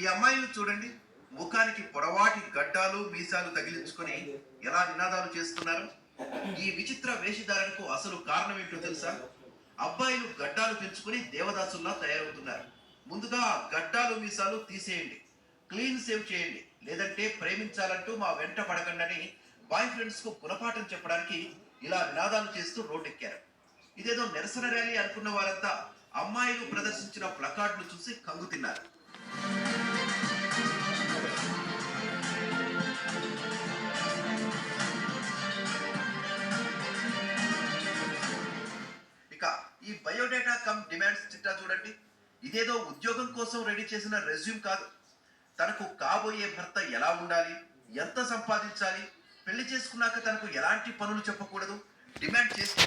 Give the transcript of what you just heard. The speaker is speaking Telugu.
ఈ అమ్మాయిని చూడండి. ముఖానికి పొడవాటి గడ్డాలు మీసాలు తగిలించుకొని ఎలా నినాదాలు చేస్తున్నారు? ఈ విచిత్ర వేషధారణకు అసలు కారణం ఏంటో తెలుసా? అబ్బాయిలు గడ్డాలు పెంచుకుని దేవదాసుల్లా తయారవుతున్నారు. ముందుగా ఆ గడ్డాలు మీసాలు తీసేయండి. క్లీన్ సేవ్ చేయండి. లేదంటే ప్రేమించాలంటూ మా వెంట పడకండని బాయ్ ఫ్రెండ్స్కు గుణపాఠం చెప్పడానికి ఇలా నినాదాలు చేస్తూ రోడ్డెక్కారు. ఇదేదో నిరసన ర్యాలీ అనుకున్న వారంతా అమ్మాయిలు ప్రదర్శించిన ప్లకార్డులు చూసి కంగు తిన్నారు. బయోడేటా కమ్ డిమాండ్స్ చిట్టా చూడండి. ఇదేదో ఉద్యోగం కోసం రెడీ చేసిన రెజ్యూమ్ కాదు. తనకు కాబోయే భర్త ఎలా ఉండాలి? ఎంత సంపాదించాలి? పెళ్ళి చేసుకున్నాక తనకు ఎలాంటి పనులు చెప్పకూడదు? డిమాండ్ చేస్తూ